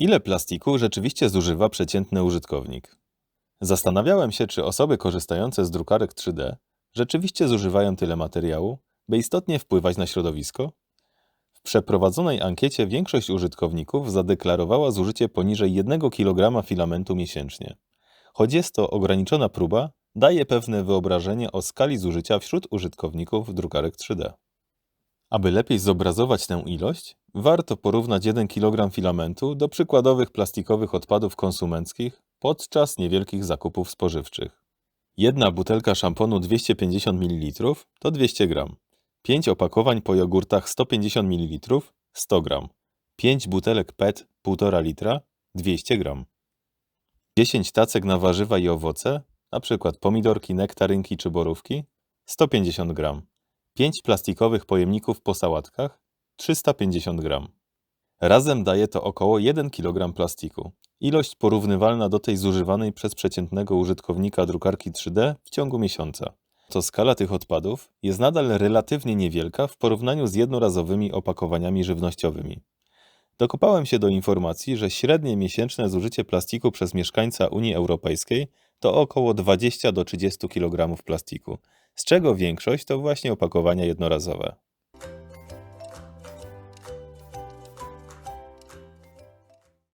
Ile plastiku rzeczywiście zużywa przeciętny użytkownik? Zastanawiałem się, czy osoby korzystające z drukarek 3D rzeczywiście zużywają tyle materiału, by istotnie wpływać na środowisko? W przeprowadzonej ankiecie większość użytkowników zadeklarowała zużycie poniżej 1 kg filamentu miesięcznie. Choć jest to ograniczona próba, daje pewne wyobrażenie o skali zużycia wśród użytkowników drukarek 3D. Aby lepiej zobrazować tę ilość, warto porównać 1 kg filamentu do przykładowych plastikowych odpadów konsumenckich podczas niewielkich zakupów spożywczych. Jedna butelka szamponu 250 ml to 200 g. 5 opakowań po jogurtach 150 ml 100 g. 5 butelek PET 1,5 litra 200 g. 10 tacek na warzywa i owoce, np. pomidorki, nektarynki czy borówki 150 g. 5 plastikowych pojemników po sałatkach 350 g. Razem daje to około 1 kg plastiku. Ilość porównywalna do tej zużywanej przez przeciętnego użytkownika drukarki 3D w ciągu miesiąca. To skala tych odpadów jest nadal relatywnie niewielka w porównaniu z jednorazowymi opakowaniami żywnościowymi. Dokopałem się do informacji, że średnie miesięczne zużycie plastiku przez mieszkańca Unii Europejskiej to około 20 do 30 kg plastiku, z czego większość to właśnie opakowania jednorazowe.